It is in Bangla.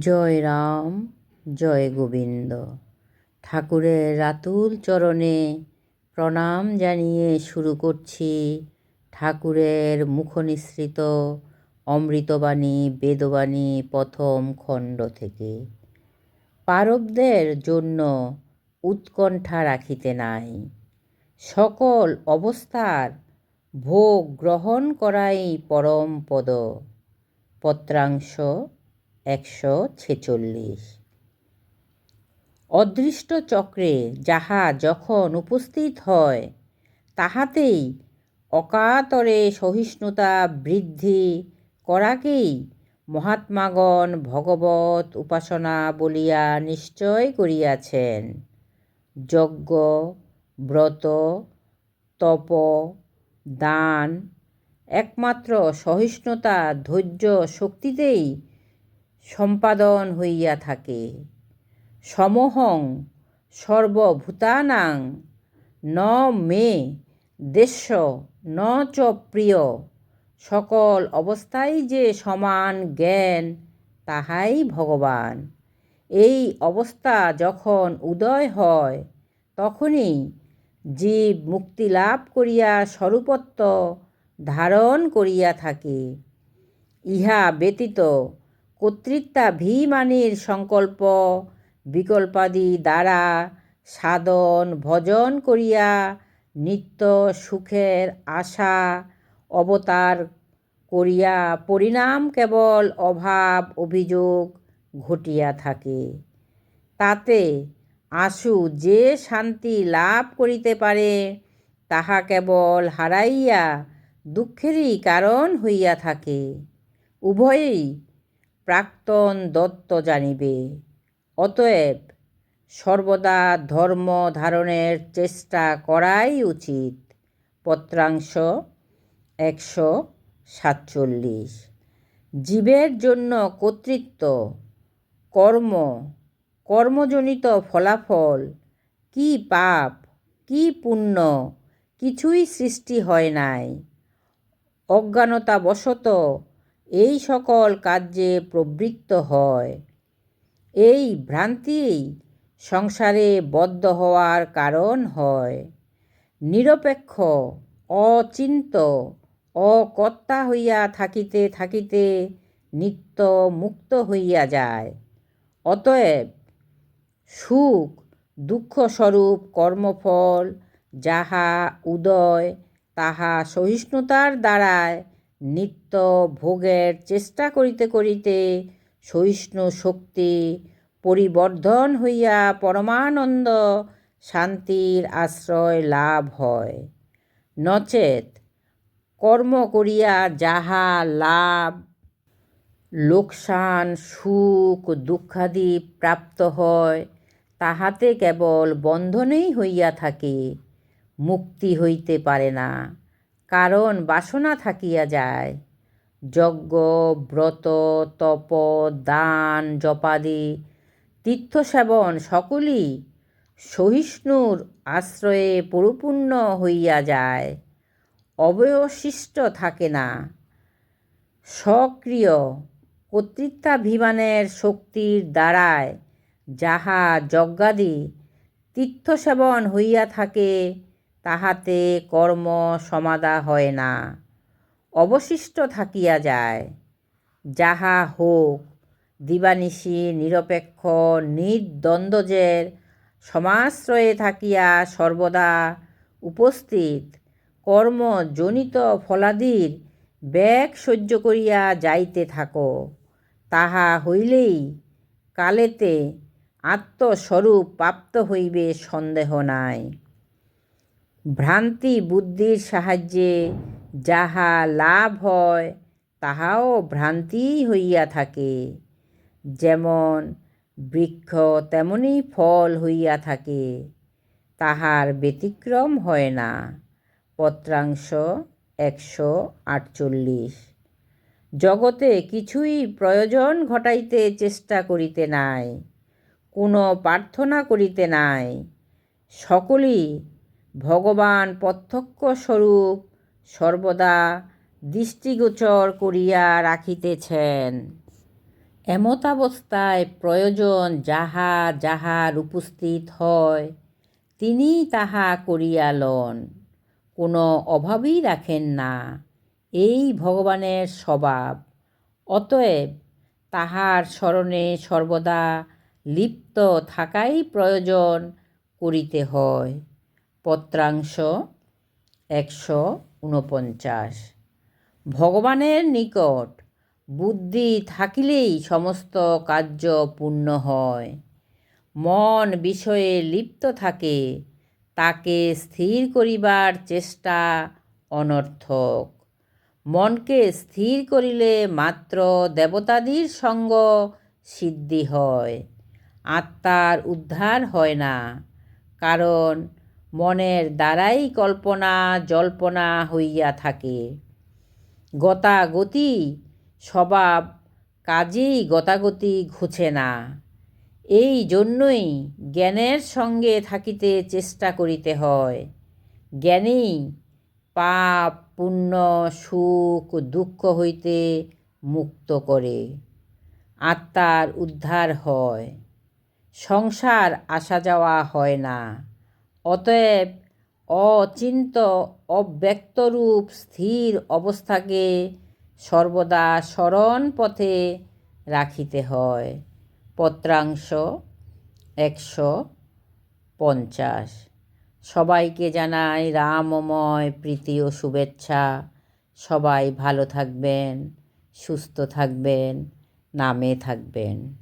জয় রাম, জয় গোবিন্দ। ঠাকুরের রাতুল চরণে প্রণাম জানিয়ে শুরু করছি ঠাকুরের মুখনিসৃত অমৃতবাণী, বেদবাণী প্রথম খণ্ড থেকে। পারবদের জন্য উৎকণ্ঠা রাখিতে নাই। সকল অবস্থার ভোগ গ্রহণ করাই পরম পদ। পত্রাংশ একশো ছেচল্লিশ। অদৃষ্ট চক্রে যাহা যখন উপস্থিত হয়, তাহাতেই অকাতরে সহিষ্ণুতা বৃদ্ধি করাকেই মহাত্মাগণ ভগবত উপাসনা বলিয়া নিশ্চয় করিয়াছেন। যজ্ঞ, ব্রত, তপ, দান একমাত্র সহিষ্ণুতা ধৈর্য শক্তিতেই সম্পাদন হইয়া থাকে। সমহং সর্বভূতানাং ন মে দেশ ন চ প্রিয়। সকল অবস্থায় যে সমান জ্ঞান, তাহাই ভগবান। এই অবস্থা যখন উদয় হয়, তখনই জীব মুক্তি লাভ করিয়া স্বরূপত্ব ধারণ করিয়া থাকে। ইহা ব্যতীত কর্তৃত্বাভিমানীর সংকল্প বিকল্পাদি দ্বারা সাধন ভজন করিয়া নিত্য সুখের আশা অবতার করিয়া পরিণাম কেবল অভাব অভিযোগ ঘটিয়া থাকে। তাতে আশু যে শান্তি লাভ করিতে পারে, তাহা কেবল হারাইয়া দুঃখেরই কারণ হইয়া থাকে। উভয়েই প্রাক্তন দত্ত জানিবে। অতএব সর্বদা ধর্ম ধারণের চেষ্টা করাই উচিত। পত্রাংশ একশো সাতচল্লিশ। জীবের জন্য কর্তৃত্ব, কর্ম, কর্মজনিত ফলাফল, কি পাপ, কি পুণ্য, কিছুই সৃষ্টি হয় নাই। অজ্ঞানতাবশত এই সকল কার্যে প্রবৃত্ত হয়। এই ভ্রান্তি সংসারে বদ্ধ হওয়ার কারণ হয়। নিরপেক্ষ, অচিন্ত, অকর্তা হইয়া থাকিতে থাকিতে নিত্য মুক্ত হইয়া যায়। অতএব সুখ দুঃখস্বরূপ কর্মফল, যাহা উদয়, তাহা সহিষ্ণুতার দ্বারায় নিত্য ভোগের চেষ্টা করিতে করিতে সহিষ্ণু শক্তি পরিবর্ধন হইয়া পরমানন্দ শান্তির আশ্রয় লাভ হয়। নচেত কর্ম করিয়া যাহা লাভ, লোকসান, সুখ, দুঃখাদি প্রাপ্ত হয়, তাহাতে কেবল বন্ধনেই হইয়া থাকে, মুক্তি হইতে পারে না। কারণ বাসনা থাকিয়া যায়। যজ্ঞ, ব্রত, তপ, দান, জপাদি, তীর্থসেবন সকলই সহিষ্ণুর আশ্রয়ে পরিপূর্ণ হইয়া যায়। অবশিষ্ট থাকে না। সক্রিয় কর্তৃত্বাভিমানের শক্তির দ্বারায় যাহা যজ্ঞাদি, তীর্থসেবন হইয়া থাকে তাহাতে কর্ম সমাধা হয় না। অবশিষ্ট থাকিয়া যায়। যাহা হোক, দিবানিশি, নিরপেক্ষ, নির্দ্বন্দ্বজের সমাশ্রয়ে থাকিয়া সর্বদা উপস্থিত, কর্মজনিত ফলাদির ব্যাগ সহ্য করিয়া যাইতে থাকো। তাহা হইলেই কালেতে আত্মস্বরূপ প্রাপ্ত হইবে সন্দেহ নাই। ভ্রান্তি বুদ্ধির সাহায্যে যাহা লাভ হয়, তাহাও ভ্রান্তিই হইয়া থাকে। যেমন বৃক্ষ তেমনি ফল হইয়া থাকে, তাহার ব্যতিক্রম হয় না। পত্রাংশ একশো আটচল্লিশ। জগতে কিছুই প্রয়োজন ঘটাইতে চেষ্টা করিতে নাই, কোনো প্রার্থনা করিতে নাই, সকলই ভগবান প্রত্যক্ষ স্বরূপ সর্বদা দৃষ্টিগোচর করিয়া রাখিতেছেন। এমতাবস্থায় প্রয়োজন যাহা যাহার উপস্থিত হয় তিনি তাহা করিয়া লন। কোনো অভাবই রাখেন না, এই ভগবানের স্বভাব। অতএব তাহার স্মরণে সর্বদা লিপ্ত থাকাই প্রয়োজন করিতে হয়। পত্রাংশ একশো উনপঞ্চাশ ভগবানের নিকট বুদ্ধি থাকিলেই সমস্ত কার্য পূর্ণ হয়। মন বিষয়ে লিপ্ত থাকে, তাকে স্থির করিবার চেষ্টা অনর্থক। মনকে স্থির করিলে মাত্র দেবতাদির সঙ্গ সিদ্ধি হয়। আত্মার উদ্ধার হয় না, কারণ মনের দ্বারাই কল্পনা, জল্পনা হইয়া থাকে। গতাগতি স্বভাব কাজেই গতাগতি ঘুছে না। এই জন্যই জ্ঞানের সঙ্গে থাকিতে চেষ্টা করিতে হয়। জ্ঞানেই পাপ, পুণ্য, সুখ, দুঃখ হইতে মুক্ত করে। আত্মার উদ্ধার হয়। সংসার আসা যাওয়া হয় না। অতএব অচিন্ত অব্যক্তরূপ স্থির অবস্থাকে সর্বদা স্মরণ পথে রাখিতে হয়। পত্রাংশ একশো পঞ্চাশ। সবাইকে জানাই রামময় প্রীতি ও শুভেচ্ছা। সবাই ভালো থাকবেন, সুস্থ থাকবেন, নামে থাকবেন।